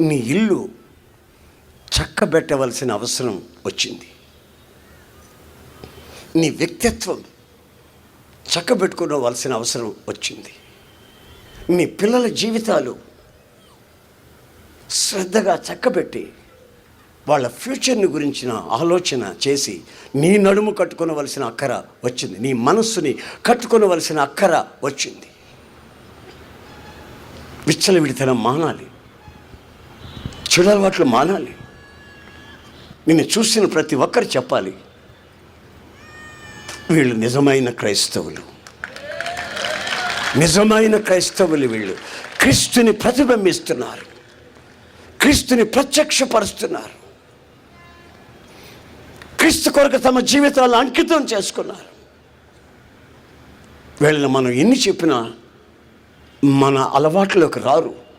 నీ ఇల్లు చక్కబెట్టవలసిన అవసరం వచ్చింది. నీ వ్యక్తిత్వం చక్కబెట్టుకోవలసిన అవసరం వచ్చింది. నీ పిల్లల జీవితాలు శ్రద్ధగా చక్కబెట్టి వాళ్ళ ఫ్యూచర్ని గురించిన ఆలోచన చేసి నీ నడుము కట్టుకునవలసిన అక్కర వచ్చింది. నీ మనస్సుని కట్టుకునవలసిన అక్కర వచ్చింది. విచ్చలవిడితనం మానాలి. చెడు అలవాట్లు మానాలి. నిన్ను చూసిన ప్రతి ఒక్కరు చెప్పాలి. వీళ్ళు నిజమైన క్రైస్తవులు. నిజమైన క్రైస్తవులు వీళ్ళు. క్రీస్తుని ప్రతిబింబిస్తున్నారు. క్రీస్తుని ప్రత్యక్షపరుస్తున్నారు. క్రీస్తు కొరకు తమ జీవితాలను అంకితం చేసుకున్నారు. వీళ్ళని మనం ఎన్ని చెప్పినా మన అలవాట్లోకి రారు.